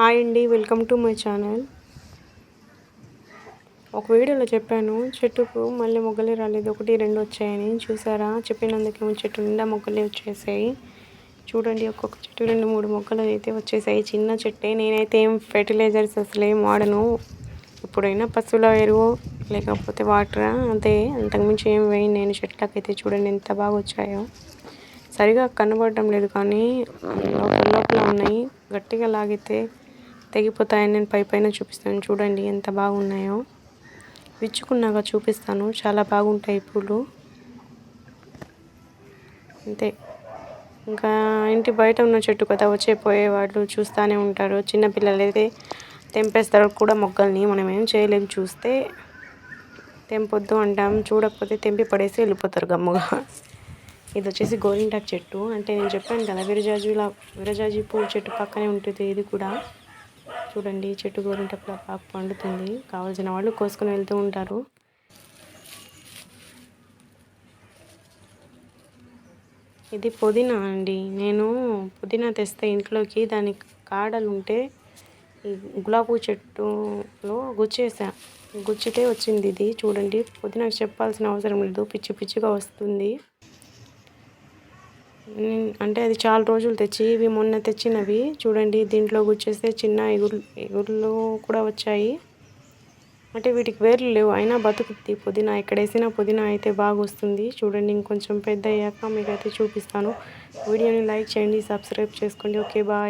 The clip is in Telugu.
హాయ్ అండి వెల్కమ్ టు మై ఛానల్. ఒక వీడియోలో చెప్పాను చెట్టుకు మళ్ళీ మొగ్గలే రాలేదు ఒకటి రెండు వచ్చాయని. చూసారా? చెప్పినందుకేమో చెట్టు నిండా మొగ్గలే వచ్చేసాయి. చూడండి ఒక్కొక్క చెట్టు రెండు మూడు మొగ్గలు అయితే వచ్చేసాయి. చిన్న చెట్టే నేనైతే ఏం ఫెర్టిలైజర్స్ అసలు ఏం వాడను. ఎప్పుడైనా పశువుల ఎరువు లేకపోతే వాటర్? అంతే అంతకుమించి ఏం వేయను నేను. చెట్లకైతే చూడండి ఎంత బాగా వచ్చాయో. సరిగా కనబడటం లేదు కానీ లోపల లోపల ఉన్నాయి. గట్టిగా లాగితే తెగిపోతాయని నేను పై పైన చూపిస్తాను. చూడండి ఎంత బాగున్నాయో. విచ్చుకున్నాక చూపిస్తాను. చాలా బాగుంటాయి పూలు. అంతే. ఇంకా ఇంటి బయట ఉన్న చెట్టు కదా వచ్చే పోయే వాళ్ళు చూస్తూనే ఉంటారు. చిన్నపిల్లలు అయితే తెంపేస్తారు. కూడా మొగ్గల్ని మనం ఏం చేయలేము చూస్తే తెంపొద్దు అంటాం. చూడకపోతే తెంపి పడేసి వెళ్ళిపోతారు గమ్ముగా. ఇది వచ్చేసి గోరింటాకు చెట్టు. అంటే నేను చెప్పాను కదా విరజాజుల విరజాజి పువ్వు చెట్టు పక్కనే ఉంటుంది ఇది కూడా. చూడండి చెట్టు గోరింటప్పుడు పాకు పండుతుంది. కావాల్సిన వాళ్ళు కోసుకొని వెళ్తూ ఉంటారు. ఇది పుదీనా అండి. నేను పుదీనా తెస్తే ఇంట్లోకి దాని కాడలు ఉంటే ఈ గులాబీ చెట్టులో గుచ్చేసా. గుచ్చితే వచ్చింది ఇది. చూడండి పుదీనాకు చెప్పాల్సిన అవసరం లేదు. పిచ్చి పిచ్చిగా వస్తుంది. అంటే అది చాలా రోజులు తెచ్చి ఇవి మొన్న తెచ్చినవి. చూడండి దీంట్లో గుచ్చేస్తే చిన్న ఎగురు ఎగురులు కూడా వచ్చాయి. అంటే వీటికి వేర్లు లేవు. అయినా బతుకుద్ది. పుదీనా ఎక్కడ వేసిన పుదీనా అయితే బాగా వస్తుంది. చూడండి ఇంకొంచెం పెద్ద అయ్యాక మీకు అయితే చూపిస్తాను. వీడియోని లైక్ చేయండి సబ్స్క్రైబ్ చేసుకోండి. Okay bye.